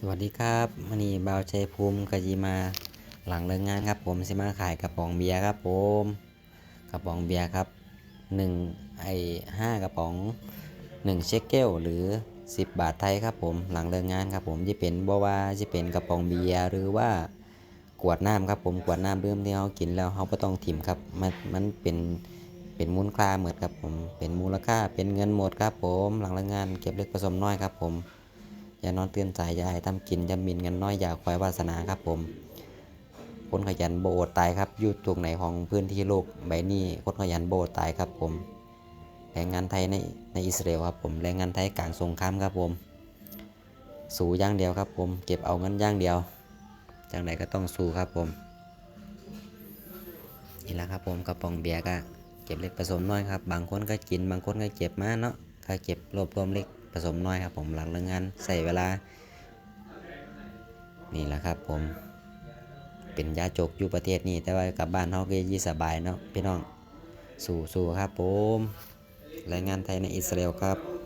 สวัสดีครับมันนี้บ่าวชัยภูมิกจิมาหลังเลิกงานครับผมสิมาขายกระป๋องเบียร์ครับผมกระป๋องเบียร์ครับหนึ่งไอห้ากระป๋องหนึ่งเชคเกลหรือ 10 บาทไทยครับผมหลังเลิกงานครับผมจะเป็นบ่ว่าจะเป็นกระป๋องเบียร์หรือว่ากวดน้ำครับผมกวดน้ำดื่มที่เขากินแล้วเขาก็ต้องถิ่มครับมันมันเป็นเป็นมูลค่าเหมือนครับผมเป็นมูลค่าเป็นเงินหมดครับผมหลังเลิกงานเก็บเล็กผสมน้อยครับผม อย่านอนตื่นสายอย่าให้ทำกินอย่าหมินกันน้อยอย่าคอยวาสนาครับผม คนขยันโบดตายครับอยู่ตรงไหนของพื้นที่โลกใบนี้คนขยันโบดตายครับผมแรงงานไทยในในอิสราเอลครับผมแรงงานไทยกลางสงครามครับผม สู้ย่างเดียวครับผม เก็บเอาเงินย่างเดียวจังไหนก็ต้องสู้ครับผมนี่แหละครับผมกระป๋องเบียร์ก็เก็บเล็กผสมน้อยครับ บางคนก็กินบางคนก็เก็บมาเนาะก็เก็บรวบรวมเล็ก ผสมน้อยครับผมหลังเลิกงานใส่เวลา นี่แหละครับผม เป็นยาจกอยู่ประเทศนี้แต่ว่ากลับบ้านเขาก็ยี่สบายเนาะพี่น้อง สู้ๆครับผม รายงานไทยในอิสราเอลครับ